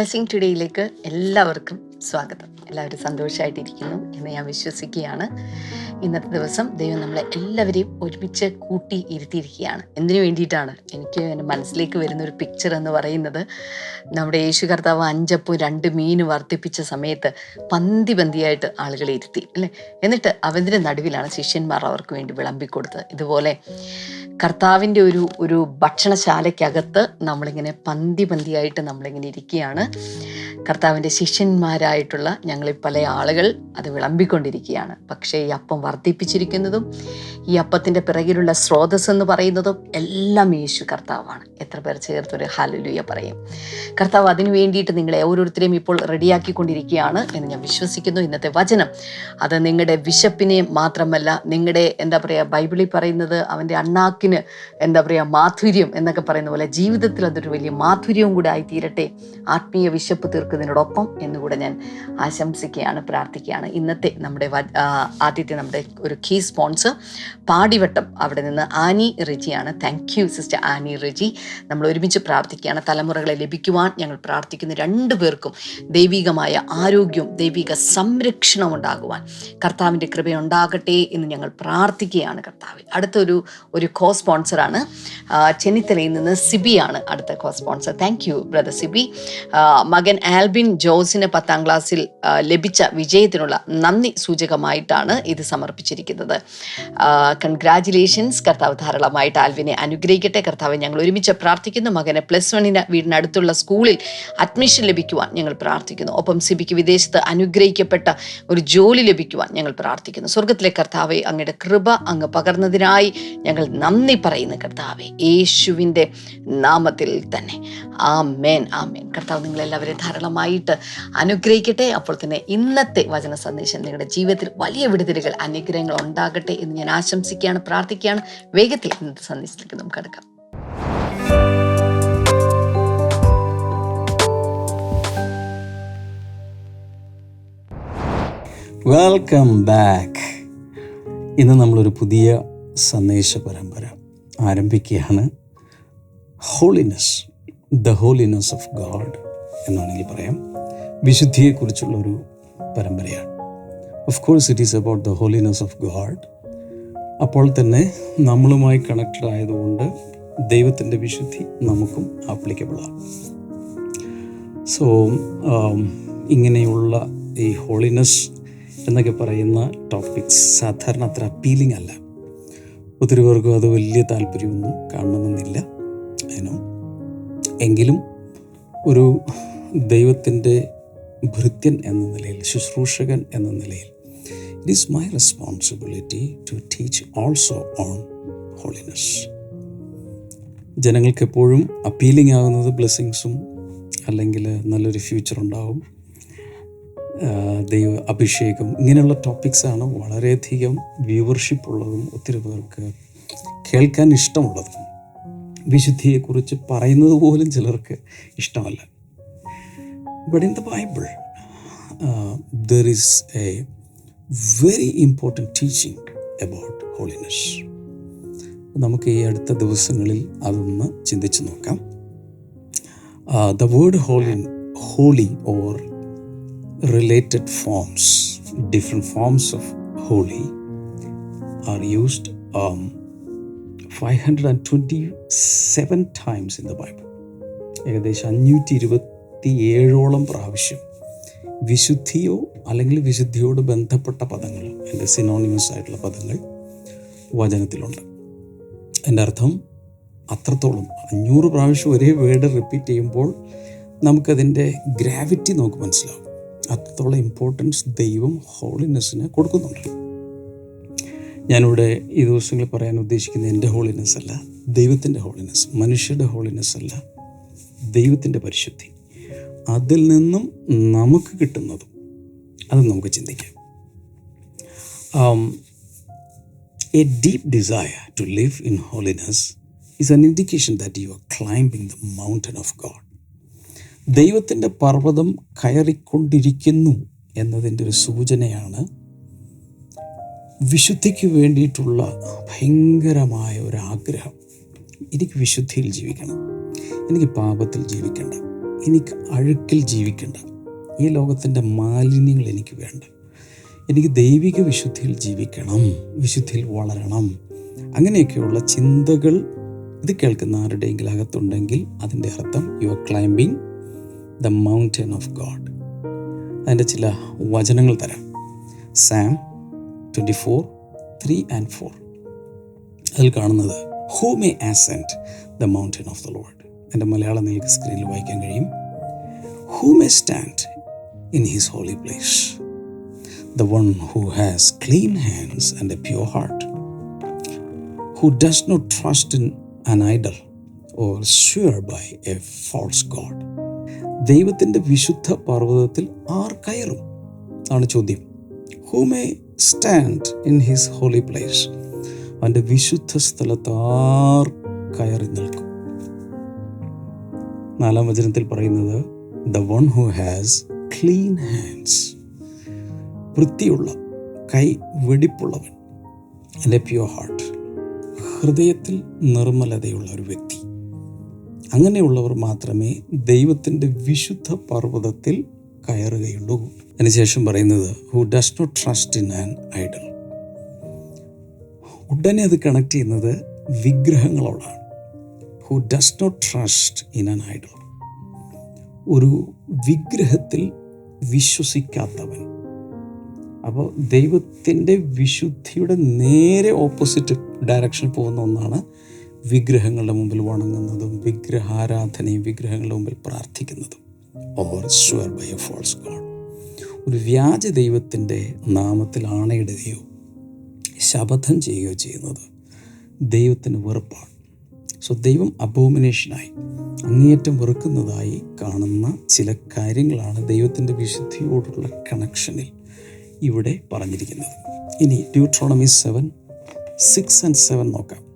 Blessing ടുഡേയിലേക്ക് എല്ലാവർക്കും സ്വാഗതം. എല്ലാവരും സന്തോഷമായിട്ടിരിക്കുന്നു എന്ന് ഞാൻ വിശ്വസിക്കുകയാണ്. ഇന്നത്തെ ദിവസം ദൈവം നമ്മളെ എല്ലാവരെയും ഒരുമിച്ച് കൂട്ടി ഇരുത്തിയിരിക്കുകയാണ്. എന്തിനു വേണ്ടിയിട്ടാണ്? എനിക്ക് എന്റെ മനസ്സിലേക്ക് വരുന്ന ഒരു പിക്ചർ എന്ന് പറയുന്നത് നമ്മുടെ യേശു കർത്താവ് അഞ്ചപ്പും രണ്ട് മീൻ വർദ്ധിപ്പിച്ച സമയത്ത് പന്തി പന്തിയായിട്ട് ആളുകളെ ഇരുത്തി അല്ലേ? എന്നിട്ട് അവന്റെ നടുവിലാണ് ശിഷ്യന്മാർ അവർക്ക് വേണ്ടി വിളമ്പിക്കൊടുത്തത്. ഇതുപോലെ കർത്താവിന്റെ ഒരു ഒരു ഭക്ഷണശാലയ്ക്കകത്ത് നമ്മളിങ്ങനെ പന്തി പന്തിയായിട്ട് നമ്മളിങ്ങനെ ഇരിക്കുകയാണ്. കർത്താവിന്റെ ശിഷ്യന്മാരായിട്ടുള്ള ഞങ്ങളിൽ പല ആളുകൾ അത് വിളമ്പിക്കൊണ്ടിരിക്കുകയാണ്. പക്ഷേ ഈ അപ്പം വർദ്ധിപ്പിച്ചിരിക്കുന്നതും ഈ അപ്പത്തിന്റെ പിറകിലുള്ള സ്രോതസ് എന്ന് പറയുന്നതും എല്ലാം യേശു കർത്താവാണ്. എത്ര പേർ ചേർത്തൊരു ഹാലുലുയ പറയും. കർത്താവ് അതിനു വേണ്ടിയിട്ട് നിങ്ങളെ ഓരോരുത്തരെയും ഇപ്പോൾ റെഡിയാക്കിക്കൊണ്ടിരിക്കുകയാണ് എന്ന് ഞാൻ വിശ്വസിക്കുന്നു. ഇന്നത്തെ വചനം അത് നിങ്ങളുടെ വിശപ്പിനെ മാത്രമല്ല നിങ്ങളുടെ എന്താ പറയുക ബൈബിളിൽ പറയുന്നത് അവന്റെ അണ്ണാക്കിന് എന്താ പറയുക മാധുര്യം എന്നൊക്കെ പറയുന്ന പോലെ ജീവിതത്തിൽ അതൊരു വലിയ മാധുര്യവും കൂടെ ആയിത്തീരട്ടെ. ആത്മീയ വിശപ്പ് തീർക്കുന്നതിനോടൊപ്പം എന്നുകൂടെ ഞാൻ ആശംസിക്കുകയാണ് പ്രാർത്ഥിക്കുകയാണ്. ഇന്നത്തെ നമ്മുടെ ആദ്യത്തെ നമ്മുടെ ഒരു കീ സ്പോൺസർ പാടിവട്ടം അവിടെ നിന്ന് Annie റിജിയാണ്. Thank you sister Annie Riji. നമ്മൾ ഒരുമിച്ച് പ്രാർത്ഥിക്കുകയാണ്. തലമുറകളെ ലഭിക്കുവാൻ ഞങ്ങൾ പ്രാർത്ഥിക്കുന്ന രണ്ടു പേർക്കും ദൈവികമായ ആരോഗ്യവും ദൈവിക സംരക്ഷണം ഉണ്ടാകുവാൻ കർത്താവിന്റെ കൃപയുണ്ടാകട്ടെ എന്ന് ഞങ്ങൾ പ്രാർത്ഥിക്കുകയാണ് കർത്താവ്. അടുത്തൊരു ഒരു കോ സ്പോൺസറാണ് ആണ് ചെന്നിത്തലയിൽ നിന്ന് സിബിയാണ് അടുത്ത co sponsor thank you brother Sibi മകൻ ആൽബിൻ ജോസിന് പത്താം ക്ലാസ്സിൽ ലഭിച്ച വിജയത്തിനുള്ള നന്ദി സൂചകമായിട്ടാണ് ഇത് സമർപ്പിച്ചിരിക്കുന്നത്. കൺഗ്രാചുലേഷൻസ് കർത്താവ് ധാരാളമായിട്ട് ആൽവിനെ അനുഗ്രഹിക്കട്ടെ. കർത്താവ് ഞങ്ങൾ ഒരുമിച്ച് പ്രാർത്ഥിക്കുന്നു. മകന് പ്ലസ് വണ്ണിന് വീടിനടുത്തുള്ള സ്കൂളിൽ അഡ്മിഷൻ ലഭിക്കുവാൻ ഞങ്ങൾ പ്രാർത്ഥിക്കുന്നു. ഒപ്പം സിബിക്ക് വിദേശത്ത് അനുഗ്രഹിക്കപ്പെട്ട ഒരു ജോലി ലഭിക്കുവാൻ ഞങ്ങൾ പ്രാർത്ഥിക്കുന്നു. സ്വർഗത്തിലെ കർത്താവെ അങ്ങയുടെ കൃപ അങ്ങ് പകർന്നതിനായി ഞങ്ങൾ നന്ദി പറയുന്നു കർത്താവെ യേശുവിന്റെ നാമത്തിൽ തന്നെ. ആ മേൻ ആ മേൻ കർത്താവ് നിങ്ങളെല്ലാവരെയും ധാരാളമായിട്ട് അനുഗ്രഹിക്കട്ടെ. അപ്പോൾ തന്നെ ഇന്നത്തെ വചന സന്ദേശം നിങ്ങളുടെ ജീവിതത്തിൽ വലിയ വിടുതലുകൾ അനുഗ്രഹങ്ങൾ ഉണ്ടാകട്ടെ എന്ന് ഞാൻ ആശംസിക്കുകയാണ് പ്രാർത്ഥിക്കുകയാണ്. വേഗത്തിൽ ഇന്നത്തെ സന്ദേശത്തിലേക്ക് നമുക്ക് അടുക്കാം. വെൽക്കം ബാക്ക് ഇന്ന് നമ്മളൊരു പുതിയ സന്ദേശ പരമ്പര ആരംഭിക്കുകയാണ്. Holiness the holiness of God എന്നാണെങ്കിൽ പറയാം. വിശുദ്ധിയെക്കുറിച്ചുള്ള ഒരു പരമ്പരയാണ്. Of course it is about the holiness of God അപ്പോൾ തന്നെ നമ്മളുമായി കണക്റ്റഡ് ആയതുകൊണ്ട് ദൈവത്തിന്റെ വിശുദ്ധി നമുക്കും ആപ്ലിക്കബിളാണ് സോ ഇങ്ങനെയുള്ള ഈ ഹോളിനെസ് എന്നൊക്കെ പറയുന്ന ടോപ്പിക്സ് സാധാരണ അത്ര അപ്പീലിംഗ് അല്ല. ഒത്തിരി പേർക്കും അത് വലിയ താല്പര്യമൊന്നും കാണണമെന്നില്ല. അതിനോ. എങ്കിലും ഒരു ദൈവത്തിന്റെ ഭൃത്യൻ എന്ന നിലയിൽ ശുശ്രൂഷകൻ എന്ന നിലയിൽ it is my responsibility to teach also on holiness ജനങ്ങൾക്ക് എപ്പോഴും അപ്പീലിംഗ് ആകുന്നത് ബ്ലെസ്സിങ്സും അല്ലെങ്കിൽ നല്ലൊരു ഫ്യൂച്ചർ ഉണ്ടാവും. ദൈവ അഭിഷേകം. ഇങ്ങനെയുള്ള ടോപ്പിക്സാണ് വളരെയധികം വ്യൂവർഷിപ്പ് ഉള്ളതും ഒത്തിരി പേർക്ക് കേൾക്കാൻ ഇഷ്ടമുള്ളതും. വിശുദ്ധിയെക്കുറിച്ച് പറയുന്നത് പോലും ചിലർക്ക് ഇഷ്ടമല്ല. But in the Bible there is a very important teaching about holiness നമുക്ക് ഈ അടുത്ത ദിവസങ്ങളിൽ അതൊന്ന് ചിന്തിച്ച് നോക്കാം. The word word holy or related forms, different forms of holy, are used um, 527 times in the Bible. ഏകദേശം അഞ്ഞൂറ്റി ഇരുപത്തി ഏഴോളം പ്രാവശ്യം വിശുദ്ധിയോ അല്ലെങ്കിൽ വിശുദ്ധിയോട് ബന്ധപ്പെട്ട പദങ്ങൾ എന്റെ സിനോണിമസ് ആയിട്ടുള്ള പദങ്ങൾ വചനത്തിലുണ്ട്. എന്റെ അർത്ഥം അത്രത്തോളം. അഞ്ഞൂറ് പ്രാവശ്യം ഒരേ വേർഡ് റിപ്പീറ്റ് ചെയ്യുമ്പോൾ നമുക്കതിന്റെ ഗ്രാവിറ്റി നമുക്ക് മനസ്സിലാവും. അത്രത്തോളം ഇമ്പോർട്ടൻസ് ദൈവം ഹോളിനെസ്സിന് കൊടുക്കുന്നുണ്ട്. ഞാനിവിടെ ഈ ദിവസങ്ങളിൽ പറയാൻ ഉദ്ദേശിക്കുന്ന എന്റെ ഹോളിനെസ് അല്ല ദൈവത്തിന്റെ ഹോളിനെസ് മനുഷ്യരുടെ ഹോളിനെസ് അല്ല ദൈവത്തിന്റെ പരിശുദ്ധി. അതിൽ നിന്നും നമുക്ക് കിട്ടുന്നതും അത് നമുക്ക് ചിന്തിക്കാം. A deep desire to live in holiness is an indication that you are climbing the mountain of God. ദൈവത്തിന്റെ പർവതം കയറിക്കൊണ്ടിരിക്കുന്നു എന്നതിന്റെ ഒരു സൂചനയാണ് വിശുദ്ധിക്ക് വേണ്ടിയിട്ടുള്ള ഭയങ്കരമായ ഒരു ആഗ്രഹം എനിക്ക് വിശുദ്ധിയിൽ ജീവിക്കണം. എനിക്ക് പാപത്തിൽ ജീവിക്കണ്ട. എനിക്ക് അഴുക്കിൽ ജീവിക്കേണ്ട. ഈ ലോകത്തിന്റെ മാലിന്യങ്ങൾ എനിക്ക് വേണ്ട. എനിക്ക് ദൈവിക വിശുദ്ധിയിൽ ജീവിക്കണം. വിശുദ്ധിയിൽ വളരണം. അങ്ങനെയൊക്കെയുള്ള ചിന്തകൾ ഇത് കേൾക്കുന്ന ആരുടെയെങ്കിലും അകത്തുണ്ടെങ്കിൽ അതിന്റെ അർത്ഥം you are climbing the mountain of God. അതിന്റെ ചില വചനങ്ങൾ തരാം. Psalm twenty four three and four. അതിൽ കാണുന്നത് who may ascend the mountain of the Lord? എന്റെ മലയാളം നിങ്ങൾക്ക് സ്ക്രീനിൽ വായിക്കാൻ കഴിയും. Who may stand in his holy place? the one who has clean hands and a pure heart, who does not trust in an idol or swear by a false god. ദൈവത്തിന്റെ വിശുദ്ധ പർവതത്തിൽ R കയറും ആണ് ചോദ്യം. Who may stand in his holy place അവന്റെ വിശുദ്ധ സ്ഥലത്ത് ആർ കയറി നിൽക്കും. നാലാം വചനത്തിൽ പറയുന്നത് the one who has clean hands വൃത്തിയുള്ള കൈ വെടിപ്പുള്ളവൻ. അല്ലെ പ്യുവർ ഹാർട്ട് ഹൃദയത്തിൽ നിർമ്മലതയുള്ള ഒരു വ്യക്തി. അങ്ങനെയുള്ളവർ മാത്രമേ ദൈവത്തിന്റെ വിശുദ്ധ പർവതത്തിൽ കയറുകയുള്ളൂ. അതിനുശേഷം പറയുന്നത് who does not trust in an idol ഉടനെ അത് കണക്ട് ചെയ്യുന്നത് വിഗ്രഹങ്ങളോടാണ്. Who does not trust in an idol ഒരു വിഗ്രഹത്തിൽ വിശ്വസിക്കാത്തവൻ. അപ്പോൾ ദൈവത്തിന്റെ വിശുദ്ധിയുടെ നേരെ ഓപ്പോസിറ്റ് ഡയറക്ഷൻ പോകുന്ന ഒന്നാണ് വിഗ്രഹങ്ങളുടെ മുമ്പിൽ വണങ്ങുന്നതും വിഗ്രഹാരാധനയും വിഗ്രഹങ്ങളുടെ മുമ്പിൽ പ്രാർത്ഥിക്കുന്നതും. സ്വർ ബൈ ഫോൾസ് ഗോഡ് ഒരു വ്യാജ ദൈവത്തിന്റെ നാമത്തിൽ ആണയിടുകയോ ശപഥം ചെയ്യുകയോ ചെയ്യുന്നത് ദൈവത്തിന് വെറുപ്പാണ്. സോ ദൈവം അബോമിനേഷനായി അങ്ങേയറ്റം വെറുക്കുന്നതായി കാണുന്ന ചില കാര്യങ്ങളാണ് ദൈവത്തിന്റെ വിശുദ്ധിയോടുള്ള കണക്ഷനിൽ ഇവിടെ പറഞ്ഞിരിക്കുന്നത്. ഇനി Deuteronomy seven six and seven നോക്കാം.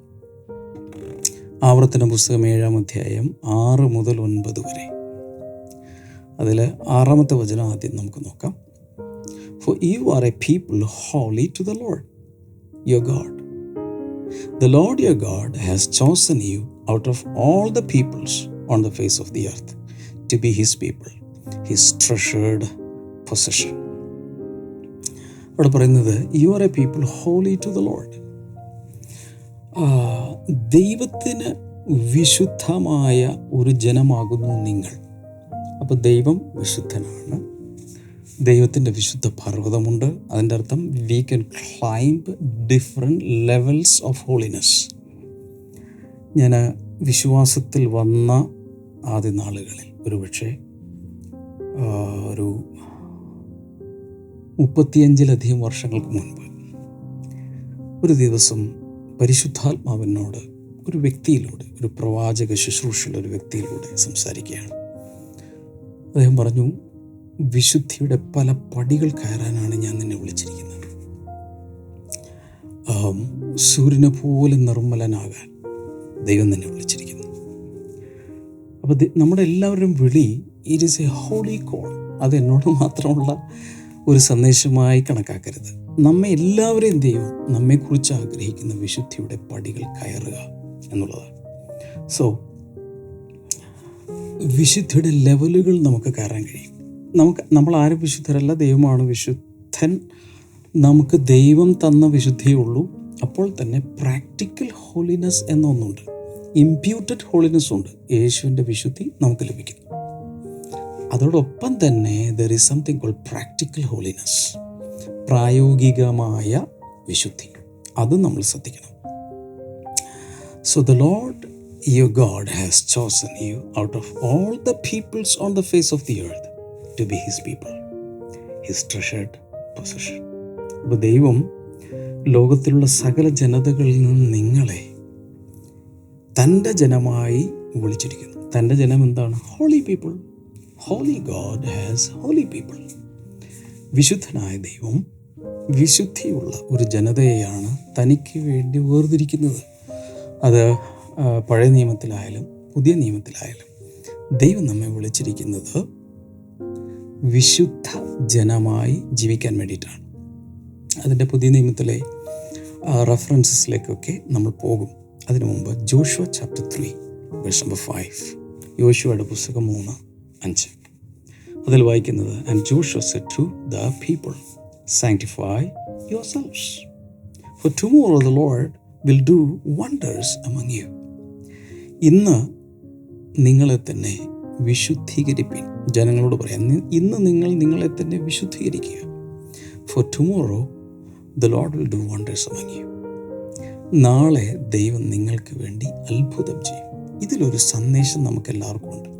ആവർത്തന പുസ്തകം ഏഴാം അധ്യായം ആറ് മുതൽ ഒൻപത് വരെ അതിൽ ആറാമത്തെ വചനം ആദ്യം നമുക്ക് നോക്കാം for you are a people holy to the Lord your God The Lord your God has chosen you out of all the peoples on the face of the earth to be his people, his treasured possession. അവിടെ പറയുന്നത് you are a people holy to the Lord ദൈവത്തിന് വിശുദ്ധമായ ഒരു ജനമാകുന്നു നിങ്ങൾ. അപ്പോൾ ദൈവം വിശുദ്ധനാണ്. ദൈവത്തിന്റെ വിശുദ്ധ പർവതമുണ്ട്. അതിന്റെ അർത്ഥം we can climb different levels of holiness ഞാൻ വിശ്വാസത്തിൽ വന്ന ആദ്യ നാളുകളിൽ ഒരുപക്ഷെ ഒരു മുപ്പത്തിയഞ്ചിലധികം വർഷങ്ങൾക്ക് മുൻപ് ഒരു ദിവസം പരിശുദ്ധാത്മാവിനോട് ഒരു വ്യക്തിയിലൂടെ ഒരു പ്രവാചക ശുശ്രൂഷയുള്ള ഒരു വ്യക്തിയിലൂടെ സംസാരിക്കുകയാണ്. അദ്ദേഹം പറഞ്ഞു വിശുദ്ധിയുടെ പല പടികൾ കയറാനാണ് ഞാൻ നിന്നെ വിളിച്ചിരിക്കുന്നത്. സൂര്യനെ പോലെ നിർമ്മലനാകാൻ ദൈവം നിന്നെ വിളിച്ചിരിക്കുന്നു. അപ്പോൾ നമ്മുടെ എല്ലാവരും വിളി it is a holy call അത് എന്നോട് മാത്രമുള്ള ഒരു സന്ദേശമായി കണക്കാക്കരുത്. നമ്മെ എല്ലാവരെയും ദൈവം നമ്മെക്കുറിച്ച് ആഗ്രഹിക്കുന്ന വിശുദ്ധിയുടെ പടികൾ കയറുക എന്നുള്ളതാണ്. സോ വിശുദ്ധിയുടെ ലെവലുകൾ നമുക്ക് കയറാൻ കഴിയും. നമുക്ക് നമ്മൾ ആരും വിശുദ്ധരല്ല ദൈവമാണ് വിശുദ്ധൻ. നമുക്ക് ദൈവം തന്ന വിശുദ്ധിയേ ഉള്ളൂ. അപ്പോൾ തന്നെ പ്രാക്ടിക്കൽ ഹോളിനെസ് എന്ന ഒന്നുണ്ട് ഇമ്പ്യൂട്ടഡ് ഹോളിനെസ് ഉണ്ട്. യേശുവിന്റെ വിശുദ്ധി നമുക്ക് ലഭിക്കും. അതോടൊപ്പം തന്നെ there is something call practical holiness പ്രായോഗികമായ വിശുദ്ധി. അത് നമ്മൾ ശ്രദ്ധിക്കണം. So the Lord your God has chosen you out of all the peoples on the face of the earth to be his people his treasured position അപ്പോൾ ദൈവം ലോകത്തിലുള്ള സകല ജനതകളിൽ നിന്ന് നിങ്ങളെ തന്റെ ജനമായി വിളിച്ചിരിക്കുന്നു. തന്റെ ജനം എന്താണ്? Holy people holy God has holy people വിശുദ്ധനായ ദൈവം വിശുദ്ധിയുള്ള ഒരു ജനതയെയാണ് തനിക്ക് വേണ്ടി വേർതിരിക്കുന്നത്. അത് പഴയ നിയമത്തിലായാലും പുതിയ നിയമത്തിലായാലും ദൈവം നമ്മെ വിളിച്ചിരിക്കുന്നത് വിശുദ്ധ ജനമായി ജീവിക്കാൻ വേണ്ടിയിട്ടാണ്. അതിന്റെ പുതിയ നിയമത്തിലെ റെഫറൻസസിലേക്കൊക്കെ നമ്മൾ പോകും. അതിനു മുമ്പ് Joshua chapter three number five യോശുവയുടെ പുസ്തകം മൂന്ന്. അഞ്ച്. അതിൽ വായിക്കുന്നത് and Joshua said to the people sanctify yourselves for tomorrow the Lord will do wonders among you ഇന്ന് നിങ്ങളെ തന്നെ വിശുദ്ധീകരിപ്പിൻ. ജനങ്ങളോട് പറയാം "നി- ഇന്ന് നിങ്ങൾ നിങ്ങളെ തന്നെ വിശുദ്ധീകരിക്കുക. For tomorrow the Lord will do wonders among you നാളെ ദൈവം നിങ്ങൾക്ക് വേണ്ടി അത്ഭുതം ചെയ്യും. ഇതിലൊരു സന്ദേശം നമുക്ക് എല്ലാവർക്കും ഉണ്ട്.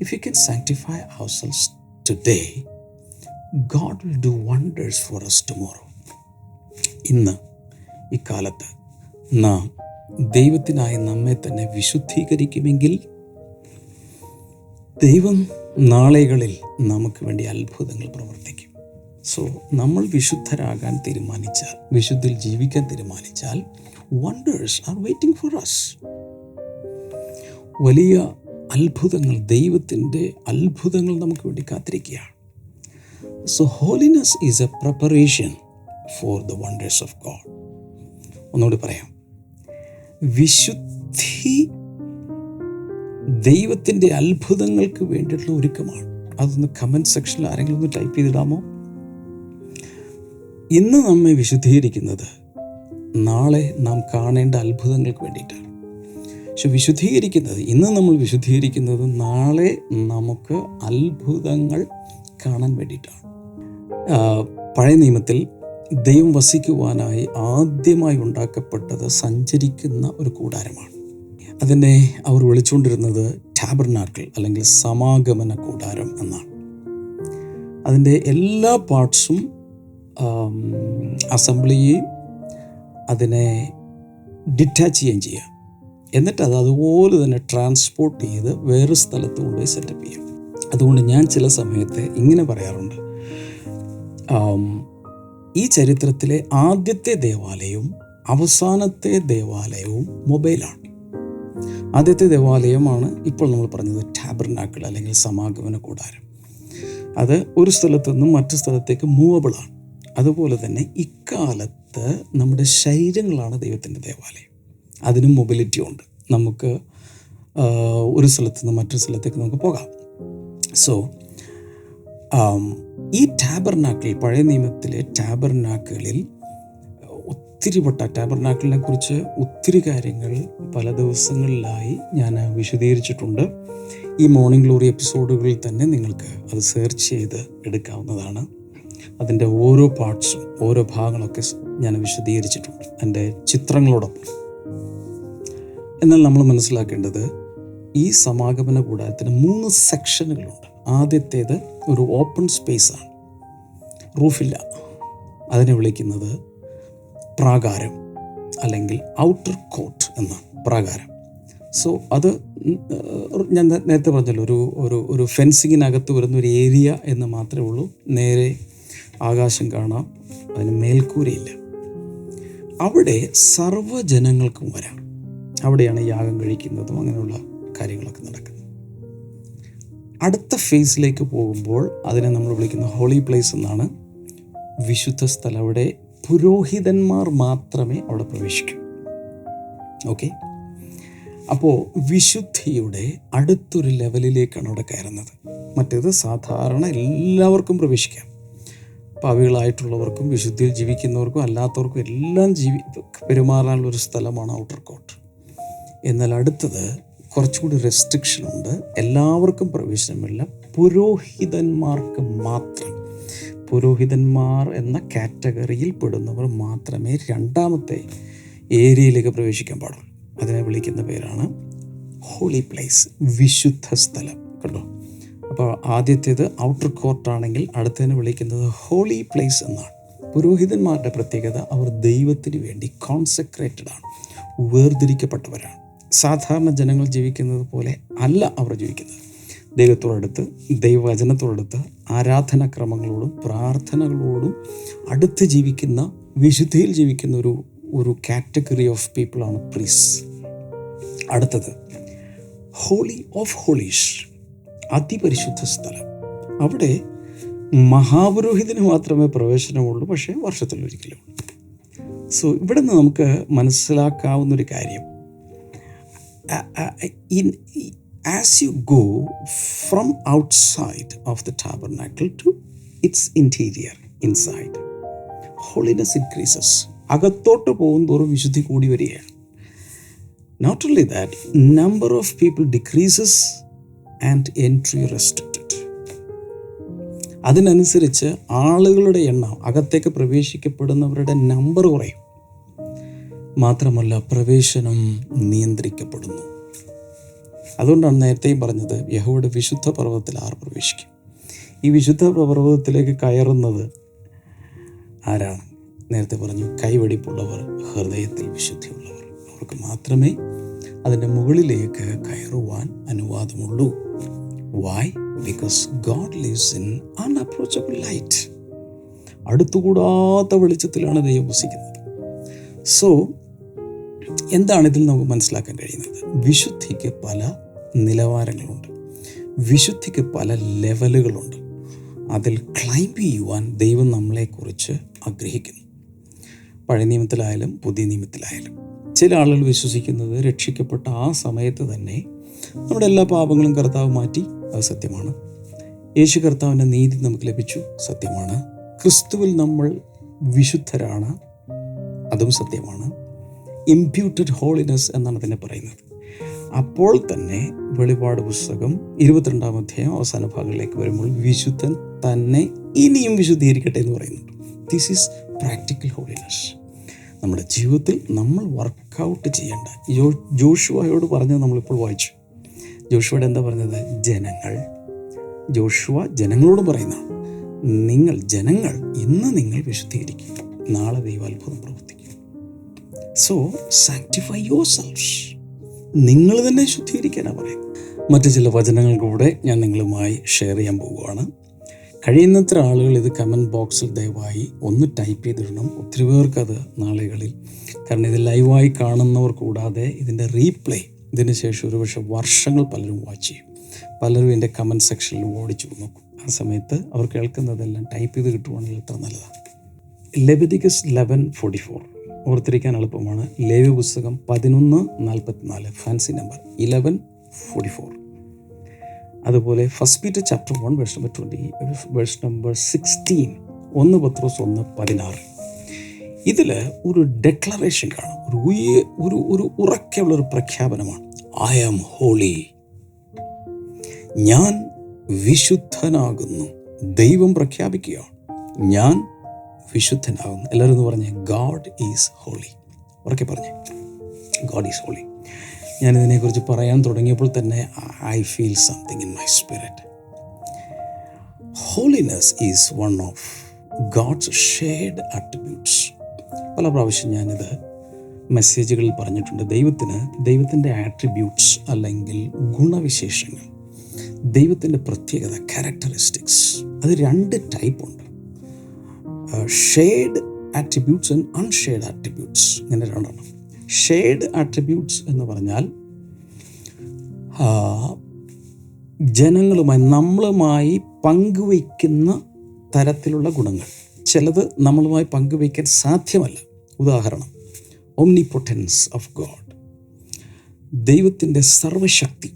If you can sanctify ourselves today, God will do wonders for us tomorrow ഇന്ന് ഇക്കാലത്ത് നാം ദൈവത്തിനായി നമ്മെ തന്നെ വിശുദ്ധീകരിക്കുമെങ്കിൽ ദൈവം നാളുകളിൽ നമുക്ക് വേണ്ടി അത്ഭുതങ്ങൾ പ്രവർത്തിക്കും. സോ നമ്മൾ വിശുദ്ധരാകാൻ തീരുമാനിച്ചാൽ വിശുദ്ധിൽ ജീവിക്കാൻ തീരുമാനിച്ചാൽ wonders are waiting for us വലിയ അത്ഭുതങ്ങൾ ദൈവത്തിന്റെ അത്ഭുതങ്ങൾ നമുക്ക് വേണ്ടി കാത്തിരിക്കുകയാണ്. So holiness is a preparation for the wonders of God ഒന്നുകൂടി പറയാം. വിശുദ്ധി ദൈവത്തിന്റെ അത്ഭുതങ്ങൾക്ക് വേണ്ടിയിട്ടുള്ള ഒരുക്കമാണ്. അതൊന്ന് കമന്റ് സെക്ഷനിൽ ആരെങ്കിലും ഒന്ന് ടൈപ്പ് ചെയ്തിടാമോ? ഇന്ന് നമ്മെ വിശുദ്ധീകരിക്കുന്നത് നാളെ നാം കാണേണ്ട അത്ഭുതങ്ങൾക്ക് വേണ്ടിയിട്ടാണ്. പക്ഷെ വിശുദ്ധീകരിക്കുന്നത് ഇന്ന് നമ്മൾ വിശുദ്ധീകരിക്കുന്നത് നാളെ നമുക്ക് അത്ഭുതങ്ങൾ കാണാൻ വേണ്ടിയിട്ടാണ്. പഴയ നിയമത്തിൽ ദൈവം വസിക്കുവാനായി ആദ്യമായി ഉണ്ടാക്കപ്പെട്ടത് സഞ്ചരിക്കുന്ന ഒരു കൂടാരമാണ്. അതിനെ അവർ വിളിച്ചുകൊണ്ടിരുന്നത് ടാബർനാക്കിൾ അല്ലെങ്കിൽ സമാഗമന കൂടാരം എന്നാണ്. അതിന്റെ എല്ലാ പാർട്സും അസംബ്ലി ചെയ്യുകയും അതിനെ ഡിറ്റാച്ച് ചെയ്യുകയും ചെയ്യാം എന്നിട്ട് അത് അതുപോലെ തന്നെ ട്രാൻസ്പോർട്ട് ചെയ്ത് വേറെ സ്ഥലത്ത് കൊണ്ടുപോയി സെറ്റപ്പ് ചെയ്യും. അതുകൊണ്ട് ഞാൻ ചില സമയത്ത് ഇങ്ങനെ പറയാറുണ്ട്. ഈ ചരിത്രത്തിലെ ആദ്യത്തെ ദേവാലയവും അവസാനത്തെ ദേവാലയവും മൊബൈലാണ് ആദ്യത്തെ ദേവാലയമാണ് ഇപ്പോൾ നമ്മൾ പറഞ്ഞത് ടാബർനാക്കിൾ അല്ലെങ്കിൽ സമാഗമന കൂടാരം. അത് ഒരു സ്ഥലത്ത് നിന്നും മറ്റു സ്ഥലത്തേക്ക് മൂവബിളാണ് അതുപോലെ തന്നെ ഇക്കാലത്ത് നമ്മുടെ ശരീരങ്ങളാണ് ദൈവത്തിന്റെ ദേവാലയം. അതിനും മൊബിലിറ്റി ഉണ്ട്. നമുക്ക് ഒരു സ്ഥലത്ത് നിന്ന് മറ്റൊരു സ്ഥലത്തേക്ക് നമുക്ക് പോകാം. സോ ഈ ടാബർനാക്കിൾ പഴയ നിയമത്തിലെ ടാബർനാക്കുകളിൽ ഒത്തിരി പെട്ട ടാബർനാക്കിളിനെ കുറിച്ച് ഒത്തിരി കാര്യങ്ങൾ പല ദിവസങ്ങളിലായി ഞാൻ വിശദീകരിച്ചിട്ടുണ്ട്. ഈ മോർണിംഗ് ഗ്ലോറി എപ്പിസോഡുകളിൽ തന്നെ നിങ്ങൾക്ക് അത് സെർച്ച് ചെയ്ത് എടുക്കാവുന്നതാണ്. അതിന്റെ ഓരോ പാർട്സും ഓരോ ഭാഗങ്ങളൊക്കെ ഞാൻ വിശദീകരിച്ചിട്ടുണ്ട്. എന്റെ ചിത്രങ്ങളോടൊപ്പം. എന്നാൽ നമ്മൾ മനസ്സിലാക്കേണ്ടത് ഈ സമാഗമന കൂടാരത്തിന് മൂന്ന് സെക്ഷനുകളുണ്ട്. ആദ്യത്തേത് ഒരു ഓപ്പൺ സ്പേസാണ് റൂഫില്ല. അതിനെ വിളിക്കുന്നത് പ്രാകാരം അല്ലെങ്കിൽ ഔട്ടർ കോട്ട് എന്നാണ് പ്രാകാരം. സോ അത് ഞാൻ നേരത്തെ പറഞ്ഞല്ലോ ഒരു ഒരു ഒരു ഫെൻസിങ്ങിനകത്ത് വരുന്ന ഒരു ഏരിയ എന്ന് മാത്രമേ ഉള്ളൂ. നേരെ ആകാശം കാണാം. അതിന് മേൽക്കൂരയില്ല. അവിടെ സർവജനങ്ങൾക്കും വരാം. അവിടെയാണ് യാഗം കഴിക്കുന്നതും അങ്ങനെയുള്ള കാര്യങ്ങളൊക്കെ നടക്കുന്നത്. അടുത്ത ഫേസിലേക്ക് പോകുമ്പോൾ അതിനെ നമ്മൾ വിളിക്കുന്ന ഹോളി പ്ലേസ് എന്നാണ്. വിശുദ്ധ സ്ഥലം അവിടെ പുരോഹിതന്മാർ മാത്രമേ അവിടെ പ്രവേശിക്കൂ. ഓക്കെ? അപ്പോൾ വിശുദ്ധിയുടെ അടുത്തൊരു ലെവലിലേക്കാണ് അവിടെ കയറുന്നത്. മറ്റേത് സാധാരണ എല്ലാവർക്കും പ്രവേശിക്കാം. പാവികളായിട്ടുള്ളവർക്കും വിശുദ്ധിയിൽ ജീവിക്കുന്നവർക്കും അല്ലാത്തവർക്കും എല്ലാം ജീവി പെരുമാറാനുള്ള ഒരു സ്ഥലമാണ് ഔട്ടർ കോട്ട്. എന്നാൽ അടുത്തത് കുറച്ചുകൂടി റെസ്ട്രിക്ഷൻ ഉണ്ട്. എല്ലാവർക്കും പ്രവേശനമില്ല. പുരോഹിതന്മാർക്ക് മാത്രം. പുരോഹിതന്മാർ എന്ന കാറ്റഗറിയിൽ പെടുന്നവർ മാത്രമേ രണ്ടാമത്തെ ഏരിയയിലേക്ക് പ്രവേശിക്കാൻ പാടുള്ളൂ. അതിനെ വിളിക്കുന്ന പേരാണ് ഹോളി പ്ലേസ് വിശുദ്ധ സ്ഥലം. കണ്ടോ? അപ്പോൾ ആദ്യത്തേത് ഔട്ടർ കോർട്ടാണെങ്കിൽ അടുത്തതിനെ വിളിക്കുന്നത് ഹോളി പ്ലേസ് എന്നാണ്. പുരോഹിതന്മാരുടെ പ്രത്യേകത അവർ ദൈവത്തിന് വേണ്ടി കോൺസെക്രേറ്റഡ് ആണ്. വേർതിരിക്കപ്പെട്ടവരാണ്. സാധാരണ ജനങ്ങൾ ജീവിക്കുന്നത് പോലെ അല്ല അവർ ജീവിക്കുന്നത്. ദൈവത്തോടടുത്ത് ദൈവവചനത്തോടടുത്ത് ആരാധനാക്രമങ്ങളോടും പ്രാർത്ഥനകളോടും അടുത്ത് ജീവിക്കുന്ന വിശുദ്ധിയിൽ ജീവിക്കുന്ന ഒരു ഒരു കാറ്റഗറി ഓഫ് പീപ്പിളാണ് പ്രീസ് അടുത്തത് ഹോളി ഓഫ് ഹോളീഷ് അതിപരിശുദ്ധ സ്ഥലം. അവിടെ മഹാപുരോഹിതന് മാത്രമേ പ്രവേശനമുള്ളൂ പക്ഷേ വർഷത്തിൽ വർഷത്തിലൊരിക്കലും സോ ഇവിടെ നിന്ന് നമുക്ക് മനസ്സിലാക്കാവുന്നൊരു കാര്യം ആ, in as you as you go from the of the its interior inside holiness increases അകത്തോട്ട് പോകുന്തോറും വിശുദ്ധി കൂടി വരികയാണ്. Not only that number of people decreases and entry restricted അതിനനുസരിച്ച് ആളുകളുടെ എണ്ണം അകത്തേക്ക് പ്രവേശിക്കപ്പെടുന്നവരുടെ നമ്പർ കുറയും. മാത്രമല്ല പ്രവേശനം നിയന്ത്രിക്കപ്പെടുന്നു. അതുകൊണ്ടാണ് നേരത്തെയും പറഞ്ഞത് യഹോയുടെ വിശുദ്ധ പർവതത്തിൽ ആർ പ്രവേശിക്കും. ഈ വിശുദ്ധ പർവതത്തിലേക്ക് കയറുന്നത് ആരാണ്? നേരത്തെ പറഞ്ഞു കൈവെടിപ്പുള്ളവർ ഹൃദയത്തിൽ വിശുദ്ധിയുള്ളവർ. അവർക്ക് മാത്രമേ അതിന്റെ മുകളിലേക്ക് കയറുവാൻ അനുവാദമുള്ളൂ. Why because God lives in unapproachable light അടുത്തുകൂടാത്ത വെളിച്ചത്തിലാണ് ദൈവം വസിക്കുന്നത്. സോ എന്താണ് ഇതിൽ നമുക്ക് മനസ്സിലാക്കാൻ കഴിയുന്നത്? വിശുദ്ധിക്ക് പല നിലവാരങ്ങളുണ്ട്. വിശുദ്ധിക്ക് പല ലെവലുകളുണ്ട്. അതിൽ ക്ലൈംബ് ചെയ്യുവാൻ ദൈവം നമ്മളെക്കുറിച്ച് ആഗ്രഹിക്കുന്നു. പഴയ നിയമത്തിലായാലും പുതിയ നിയമത്തിലായാലും. ചില ആളുകൾ വിശ്വസിക്കുന്നത് രക്ഷിക്കപ്പെട്ട ആ സമയത്ത് തന്നെ നമ്മുടെ എല്ലാ പാപങ്ങളും കർത്താവ് മാറ്റി. അത് സത്യമാണ്. യേശു കർത്താവിന്റെ നീതി നമുക്ക് ലഭിച്ചു. സത്യമാണ്. ക്രിസ്തുവിൽ നമ്മൾ വിശുദ്ധരാണ്. അതും സത്യമാണ്. ഇംപ്യൂട്ടഡ് ഹോളിനെസ് എന്നാണ് അതിനെ പറയുന്നത്. അപ്പോൾ തന്നെ വെളിപാട് പുസ്തകം ഇരുപത്തിരണ്ടാം അധ്യായം അവസാന ഭാഗങ്ങളിലേക്ക് വരുമ്പോൾ വിശുദ്ധൻ തന്നെ ഇനിയും വിശുദ്ധീകരിക്കട്ടെ എന്ന് പറയുന്നുണ്ട് ദിസ് ഈസ് പ്രാക്ടിക്കൽ ഹോളിനെസ് നമ്മുടെ ജീവിതത്തിൽ നമ്മൾ വർക്കൗട്ട് ചെയ്യേണ്ട. ജോ ജോഷുവയോട് പറഞ്ഞത് നമ്മളിപ്പോൾ വായിച്ചു. ജോഷുവയുടെ എന്താ പറഞ്ഞത്? ജനങ്ങൾ. ജോഷുവ ജനങ്ങളോട് പറയുന്നതാണ് നിങ്ങൾ ജനങ്ങൾ ഇന്ന് നിങ്ങൾ വിശുദ്ധീകരിക്കും. നാളെ ദൈവം അത്ഭുതം പ്രവർത്തിക്കും സോ സാക്ടിഫൈ യുവർ സെൽഫ് നിങ്ങൾ തന്നെ ശുദ്ധീകരിക്കാനാണ് പറയുന്നത് മറ്റു ചില വചനങ്ങൾ കൂടെ ഞാൻ നിങ്ങളുമായി ഷെയർ ചെയ്യാൻ പോവുകയാണ്. കഴിയുന്നത്ര ആളുകൾ ഇത് കമന്റ് ബോക്സിൽ ദയവായി ഒന്ന് ടൈപ്പ് ചെയ്തിടണം. ഒത്തിരി പേർക്കത് നാളുകളിൽ. കാരണം ഇത് ലൈവായി കാണുന്നവർ കൂടാതെ ഇതിന്റെ റീപ്ലേ ഇതിന് ശേഷം ഒരുപക്ഷെ വർഷങ്ങൾ പലരും വാച്ച് ചെയ്യും. പലരും എന്റെ കമന്റ് സെക്ഷനിൽ ഓടിച്ചു നോക്കും. ആ സമയത്ത് അവർ കേൾക്കുന്നതെല്ലാം ടൈപ്പ് ചെയ്ത് കിട്ടുവാണെങ്കിൽ എത്ര നല്ലതാണ്. ലെബിദിക്കസ് ലെവൻ ഫോർട്ടി ഫോർ ഓർത്തിരിക്കാൻ എളുപ്പമാണ്. ലേവ്യ പുസ്തകം പതിനൊന്ന് നാൽപ്പത്തിനാല്. Fancy number eleven forty four അതുപോലെ first Peter chapter one verse number twenty verse number sixteen ഒന്ന് പത്രോസ് ഒന്ന് പതിനാറ്. ഇതിൽ ഒരു ഡെക്ലറേഷൻ കാണാം. ഒരു ഉയ- ഒരു ഒരു ഉറക്കെയുള്ള ഒരു പ്രഖ്യാപനമാണ്. ഐ ആം ഹോളി ഞാൻ വിശുദ്ധനാകുന്നു. ദൈവം പ്രഖ്യാപിക്കുകയാണ്. ഞാൻ വിശുദ്ധനാകുന്നു. എല്ലാവരും ഒന്ന് പറഞ്ഞേ ഗാഡ് ഈസ് ഹോളി ഉറക്കെ പറഞ്ഞേ ഗാഡ് ഈസ് ഹോളി ഞാൻ ഇതിനെക്കുറിച്ച് പറയാൻ തുടങ്ങിയപ്പോൾ തന്നെ I feel something in my spirit holiness is one of God's shared attributes പല പ്രാവശ്യം ഞാനിത് മെസ്സേജുകളിൽ പറഞ്ഞിട്ടുണ്ട്. ദൈവത്തിന് ദൈവത്തിന്റെ ആട്രിബ്യൂട്ട്സ് അല്ലെങ്കിൽ ഗുണവിശേഷങ്ങൾ ദൈവത്തിന്റെ പ്രത്യേകത ക്യാരക്ടറിസ്റ്റിക്സ് അത് രണ്ട് ടൈപ്പ് ഉണ്ട്. Shared attributes and unshared attributes ഇങ്ങനെ രണ്ടെണ്ണം. ഷെയ്ഡ് ആട്രിബ്യൂട്ട്സ് എന്ന് പറഞ്ഞാൽ ജനങ്ങളുമായി നമ്മളുമായി പങ്കുവയ്ക്കുന്ന തരത്തിലുള്ള ഗുണങ്ങൾ. ചിലത് നമ്മളുമായി പങ്കുവയ്ക്കാൻ സാധ്യമല്ല. ഉദാഹരണം ഒംനിപൊട്ടൻസ് ഓഫ് ഗോഡ് ദൈവത്തിന്റെ സർവശക്തി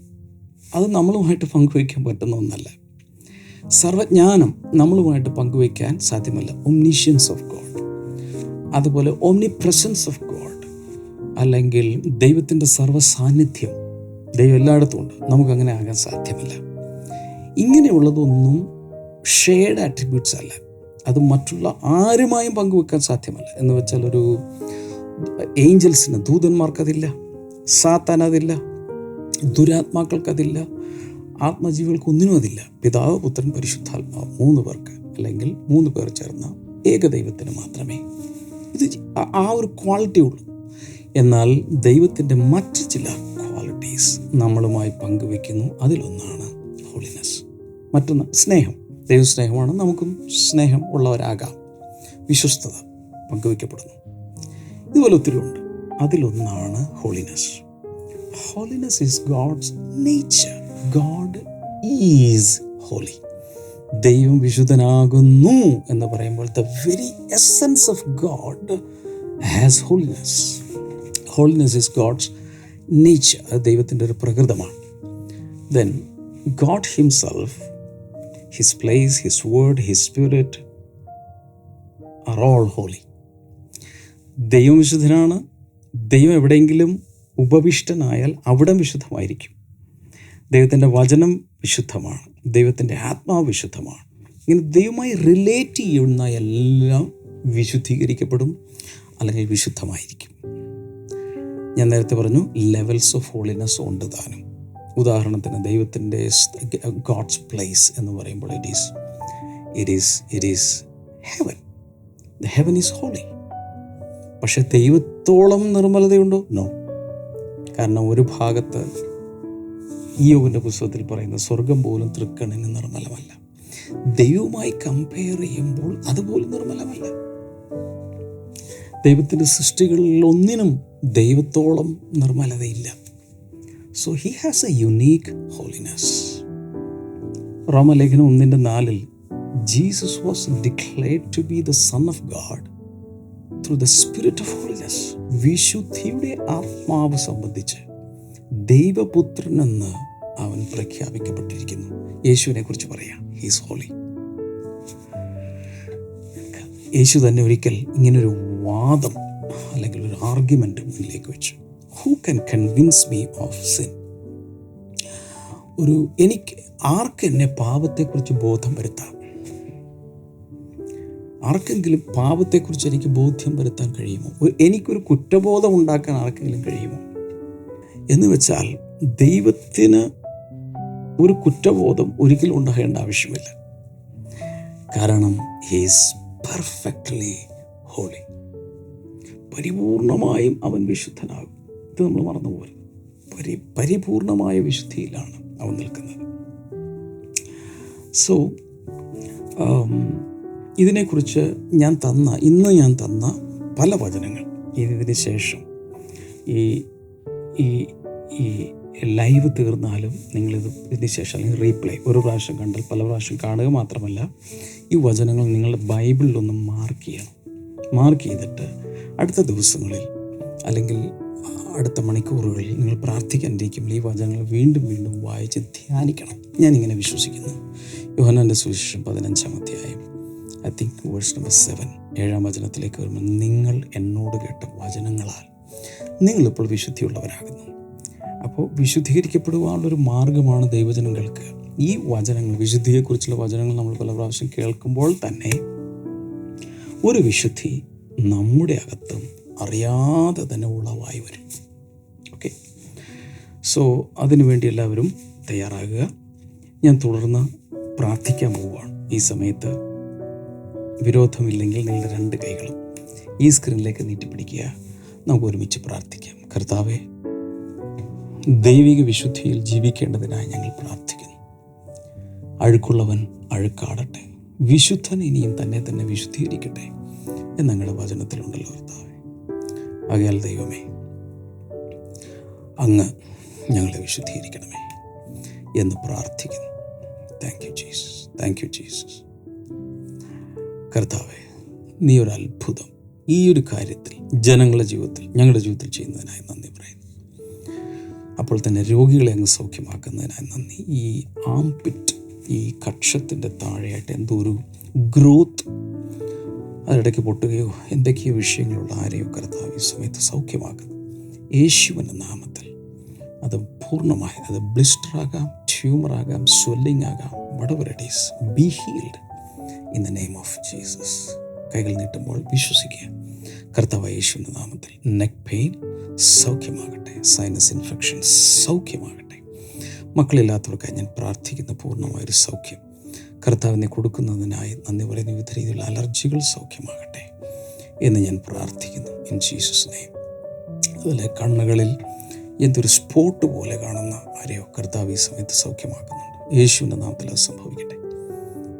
അത് നമ്മളുമായിട്ട് പങ്കുവയ്ക്കാൻ പറ്റുന്ന ഒന്നല്ല. സർവജ്ഞാനം നമ്മളുമായിട്ട് പങ്കുവയ്ക്കാൻ സാധ്യമല്ല. ഒംനീഷ്യൻസ് ഓഫ് ഗോഡ് അതുപോലെ ഓംനി പ്രസൻസ് ഓഫ് ഗോഡ് അല്ലെങ്കിൽ ദൈവത്തിന്റെ സർവ സാന്നിധ്യം ദൈവം എല്ലായിടത്തും ഉണ്ട്. നമുക്കങ്ങനെ ആകാൻ സാധ്യമല്ല. ഇങ്ങനെയുള്ളതൊന്നും ഷെയ്ഡ് ആട്രിബ്യൂട്ട്സ് അല്ല. അത് മറ്റുള്ള ആരുമായും പങ്കുവെക്കാൻ സാധ്യമല്ല. എന്ന് വെച്ചാൽ ഒരു ഏഞ്ചൽസിന് ദൂതന്മാർക്കതില്ല. സാത്താൻ അതില്ല. ദുരാത്മാക്കൾക്കതില്ല. ആത്മജീവികൾക്ക് ഒന്നിനും അതില്ല പിതാവ് പുത്രൻ പരിശുദ്ധാത്മാവ് മൂന്ന് പേർക്ക് അല്ലെങ്കിൽ മൂന്ന് പേർ ചേർന്ന ഏകദൈവത്തിന് മാത്രമേ. ഇത് ആ- ആ ഒരു ക്വാളിറ്റി ഉള്ളൂ. എന്നാൽ ദൈവത്തിന്റെ മറ്റ് ചില ക്വാളിറ്റീസ് നമ്മളുമായി പങ്കുവെക്കുന്നു. അതിലൊന്നാണ് ഹോളിനെസ് മറ്റൊന്ന് സ്നേഹം. ദൈവസ്നേഹമാണ് നമുക്കും സ്നേഹം ഉള്ളവരാകാം. വിശ്വസ്തത പങ്കുവെക്കപ്പെടുന്നു. ഇതുപോലെ ഒത്തിരി ഉണ്ട്. അതിലൊന്നാണ് holiness holiness is God's nature God is holy ദൈവം വിശുദ്ധനാകുന്നു എന്ന് പറയുമ്പോൾ the very essence of God has holiness holiness is God's nature അത് ദൈവത്തിന്റെ ഒരു പ്രകൃതമാണ്. Then God himself his place his word his spirit are all holy ദൈവം വിശുദ്ധനാണ്. ദൈവം എവിടെയെങ്കിലും ഉപവിഷ്ടനായാൽ അവിടം വിശുദ്ധമായിരിക്കും. ദൈവത്തിന്റെ വചനം വിശുദ്ധമാണ്. ദൈവത്തിന്റെ ആത്മാവ് വിശുദ്ധമാണ്. ഇങ്ങനെ ദൈവമായി റിലേറ്റ് ചെയ്യുന്ന എല്ലാം വിശുദ്ധീകരിക്കപ്പെടും അല്ലെങ്കിൽ വിശുദ്ധമായിരിക്കും. ഞാൻ നേരത്തെ പറഞ്ഞു ലെവൽസ് ഓഫ് ഹോളിനെസ് ഉണ്ട് താനും. ഉദാഹരണത്തിന് ദൈവത്തിന്റെ ഗോഡ്സ് പ്ലേസ് എന്ന് പറയുമ്പോൾ it is it is it is heaven the heaven is holy പക്ഷെ ദൈവത്തോളം നിർമ്മലതയുണ്ടോ? നോ കാരണം ഒരു ഭാഗത്ത് ഈയോവിന്റെ പുസ്തകത്തിൽ പറയുന്ന സ്വർഗം പോലും തൃക്കണ്ണിന് നിർമ്മലമല്ല. ദൈവവുമായി കമ്പയർ ചെയ്യുമ്പോൾ അതുപോലും നിർമ്മലമല്ല. ദൈവത്തിന്റെ സൃഷ്ടികളിൽ ഒന്നിനും ദൈവത്തോളം നിർമ്മലതയില്ല. So he has a unique holiness റോമലേഖനം ഒന്നിന്റെ നാലിൽ Jesus was declared to be the son of God through the spirit of holiness വിശുദ്ധിയുടെ ആത്മാവ് സംബന്ധിച്ച് ദൈവപുത്രനെന്ന് അവൻ പ്രഖ്യാപിക്കപ്പെട്ടിരിക്കുന്നു. യേശുവിനെ കുറിച്ച് പറയാം. ഹീസ് ഹോളി യേശു തന്നെ ഒരിക്കൽ ഇങ്ങനൊരു വാദം അല്ലെങ്കിൽ ഒരു ആർഗ്യുമെന്റ് മുന്നിലേക്ക് വെച്ചു. Who can convince me of sin ഒരു എനിക്ക് ആർക്ക് എന്നെ പാപത്തെക്കുറിച്ച് ബോധം വരുത്താം? ആർക്കെങ്കിലും പാപത്തെക്കുറിച്ച് എനിക്ക് ബോധ്യം വരുത്താൻ കഴിയുമോ? എനിക്കൊരു കുറ്റബോധം ഉണ്ടാക്കാൻ ആർക്കെങ്കിലും കഴിയുമോ? എന്ന് വെച്ചാൽ ദൈവത്തിന് ഒരു കുറ്റബോധം ഒരിക്കലും ഉണ്ടാകേണ്ട ആവശ്യമില്ല. കാരണം ഹീസ് പെർഫെക്റ്റ്ലി ഹോളി പരിപൂർണമായും അവൻ വിശുദ്ധനാകും. ഇത് നമ്മൾ മറന്നുപോകരുത്. പരി പരിപൂർണമായ വിശുദ്ധിയിലാണ് അവൻ നിൽക്കുന്നത്. സോ ഇതിനെക്കുറിച്ച് ഞാൻ തന്ന ഇന്ന് ഞാൻ തന്ന പല വചനങ്ങൾ. ഇതിന് ശേഷം ഈ ഈ ഈ ലൈവ് തീർന്നാലും നിങ്ങളിത് ഇതിന് ശേഷം അല്ലെങ്കിൽ റീപ്ലേ ഒരു പ്രാവശ്യം കണ്ടാൽ പല പ്രാവശ്യം കാണുക മാത്രമല്ല ഈ വചനങ്ങൾ നിങ്ങളുടെ ബൈബിളിലൊന്ന് മാർക്ക് ചെയ്യണം. മാർക്ക് ചെയ്തിട്ട് അടുത്ത ദിവസങ്ങളിൽ അല്ലെങ്കിൽ അടുത്ത മണിക്കൂറുകളിൽ നിങ്ങൾ പ്രാർത്ഥിക്കാനിരിക്കുമ്പോൾ ഈ വചനങ്ങൾ വീണ്ടും വീണ്ടും വായിച്ച് ധ്യാനിക്കണം. ഞാനിങ്ങനെ വിശ്വസിക്കുന്നു. യോഹനാന്റെ സുവിശേഷം പതിനഞ്ചാം അധ്യായം I think verse number seven ഏഴാം വചനത്തിലേക്ക് വരുമ്പോൾ നിങ്ങൾ എന്നോട് കേട്ട വചനങ്ങളാൽ നിങ്ങളിപ്പോൾ വിശുദ്ധിയുള്ളവരാകുന്നു. അപ്പോൾ വിശുദ്ധീകരിക്കപ്പെടുവാനുള്ളൊരു മാർഗമാണ് ദൈവജനം കേൾക്കുക ഈ വചനങ്ങൾ വിശുദ്ധിയെക്കുറിച്ചുള്ള വചനങ്ങൾ നമ്മൾ പല പ്രാവശ്യം കേൾക്കുമ്പോൾ തന്നെ ഒരു വിശുദ്ധി നമ്മുടെ അകത്തും അറിയാതെ തന്നെ ഉളവായി വരും. ഓക്കെ സോ അതിനുവേണ്ടി എല്ലാവരും തയ്യാറാകുക. ഞാൻ തുടർന്ന് പ്രാർത്ഥിക്കാൻ പോവുകയാണ്. ഈ സമയത്ത് വിരോധമില്ലെങ്കിൽ നിങ്ങളുടെ രണ്ട് കൈകളും ഈ സ്ക്രീനിലേക്ക് നീട്ടിപ്പിടിക്കുക. നമുക്ക് ഒരുമിച്ച് പ്രാർത്ഥിക്കാം. കർത്താവെ ദൈവിക വിശുദ്ധിയിൽ ജീവിക്കേണ്ടതിനായി ഞങ്ങൾ പ്രാർത്ഥിക്കുന്നു. അഴുക്കുള്ളവൻ അഴുക്കാടട്ടെ. വിശുദ്ധൻ ഇനിയും തന്നെ തന്നെ വിശുദ്ധീകരിക്കട്ടെ എന്ന് ഞങ്ങളുടെ വചനത്തിലുണ്ടല്ലോ കർത്താവെ. ആകയാൽ ദൈവമേ അങ്ങ് ഞങ്ങളെ വിശുദ്ധീകരിക്കണമേ എന്ന് പ്രാർത്ഥിക്കുന്നു. Thank you Jesus thank you Jesus കർത്താവെ നീ ഒരു അത്ഭുതം. ഈ ഒരു കാര്യത്തിൽ ജനങ്ങളുടെ ജീവിതത്തിൽ ഞങ്ങളുടെ ജീവിതത്തിൽ ചെയ്യുന്നതിനായി നന്ദി പറയുന്നു. അപ്പോൾ തന്നെ രോഗികളെ അങ്ങ് സൗഖ്യമാക്കുന്നതിനായി നന്ദി. ഈ ആംപിറ്റ് ഈ കക്ഷത്തിന്റെ താഴെയായിട്ട് എന്തോ ഒരു ഗ്രോത്ത് അതിടയ്ക്ക് പൊട്ടുകയോ എന്തൊക്കെയോ വിഷയങ്ങളുള്ള ആരെയോ കർത്താവ് ഈ സമയത്ത് സൗഖ്യമാക്കുന്നു. യേശുവിന്റെ നാമത്തിൽ അത് പൂർണമായി അത് ട്യൂമർ ആകാം സ്വെല്ലിംഗ് ആകാം whatever it is be healed in the name of Jesus കൈകൾ നീട്ടുമ്പോൾ വിശ്വസിക്കുക. കർത്താവ് യേശുവിന്റെ നാമത്തിൽ നെക്ക് പെയിൻ സൗഖ്യമാകട്ടെ. സൈനസ് ഇൻഫെക്ഷൻ സൗഖ്യമാകട്ടെ. മക്കളില്ലാത്തവർക്കായി ഞാൻ പ്രാർത്ഥിക്കുന്ന പൂർണമായൊരു സൗഖ്യം. കർത്താവിനെ കൊടുക്കുന്നതിനായി നന്ദി പറയുന്ന വിവിധ രീതിയിലുള്ള അലർജികൾ സൗഖ്യമാകട്ടെ എന്ന് ഞാൻ പ്രാർത്ഥിക്കുന്നു. ഇൻ ജീസസ് അതുപോലെ കണ്ണുകളിൽ എന്തൊരു സ്പോട്ട് പോലെ കാണുന്ന ആരെയോ കർത്താവ് ഈ സമയത്ത് സൗഖ്യമാക്കുന്നുണ്ട്. യേശുവിന്റെ നാമത്തിൽ അത് സംഭവിക്കട്ടെ.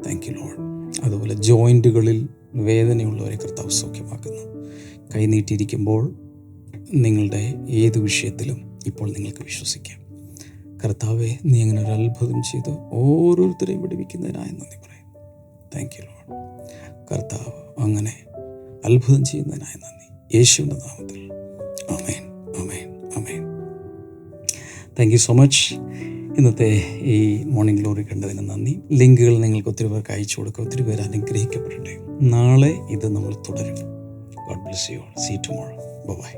താങ്ക് യു ലോഡ് അതുപോലെ ജോയിന്റുകളിൽ വേദനയുള്ളവരെ കർത്താവ് സൗഖ്യമാക്കുന്നു. കൈനീട്ടിയിരിക്കുമ്പോൾ നിങ്ങളുടെ ഏത് വിഷയത്തിലും ഇപ്പോൾ നിങ്ങൾക്ക് വിശ്വസിക്കാം. കർത്താവെ നീ അങ്ങനെ ഒരു അത്ഭുതം ചെയ്ത് ഓരോരുത്തരെയും വിടുവിക്കുന്നതിനായി നന്ദി പറയും താങ്ക് യു ലോഡ് കർത്താവ് അങ്ങനെ അത്ഭുതം ചെയ്യുന്നതിനായി നന്ദി. യേശുവിന്റെ നാമത്തിൽ. Amen amen amen thank you so much ഇന്നത്തെ ഈ മോർണിംഗ് ഗ്ലോറി കണ്ടതിന് നന്ദി. ലിങ്കുകൾ നിങ്ങൾക്ക് ഒത്തിരി പേർക്ക് അയച്ചു കൊടുക്കുക ഒത്തിരി പേർ അനുഗ്രഹിക്കപ്പെടട്ടെ. നാളെ ഇത് നമ്മൾ തുടരും. God bless you see tomorrow bye